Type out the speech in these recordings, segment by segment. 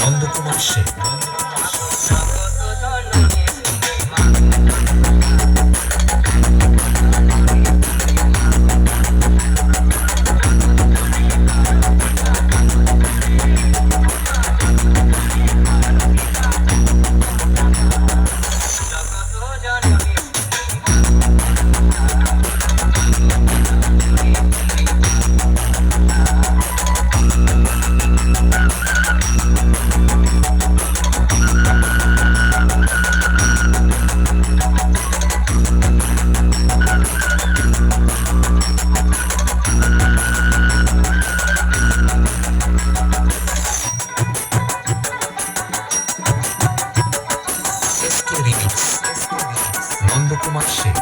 Nandakumar Sen Mando Comarchê.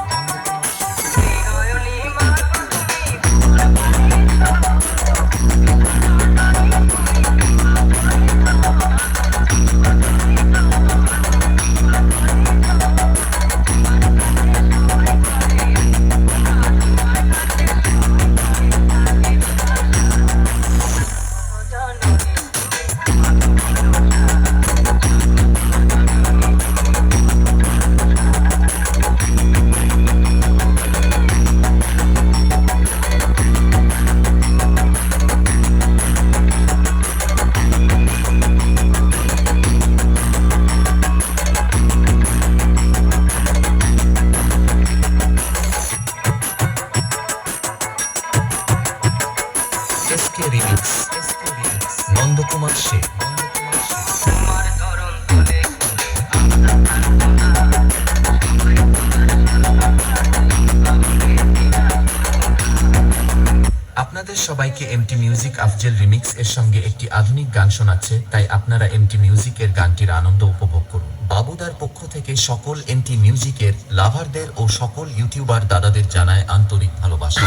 আপনাদের সবাইকে MT music আফজেল remix এর সঙ্গে একটি আধুনিক গান শোনাচ্ছে, তাই আপনারা এমটি মিউজিকের গানটির আনন্দ উপভোগ করুন। বাবুদার পক্ষ থেকে সকল এমটি মিউজিকের লাভারদের ও সকল ইউটিউবার দাদাদের জানায় আন্তরিক ভালোবাসা।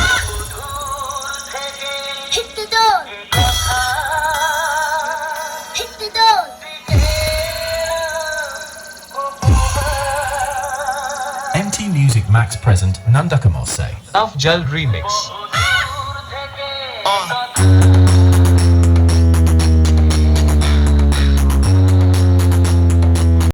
Hit the door. Hit the door. MT Music Max Present Nandakamosse. Self gel Remix.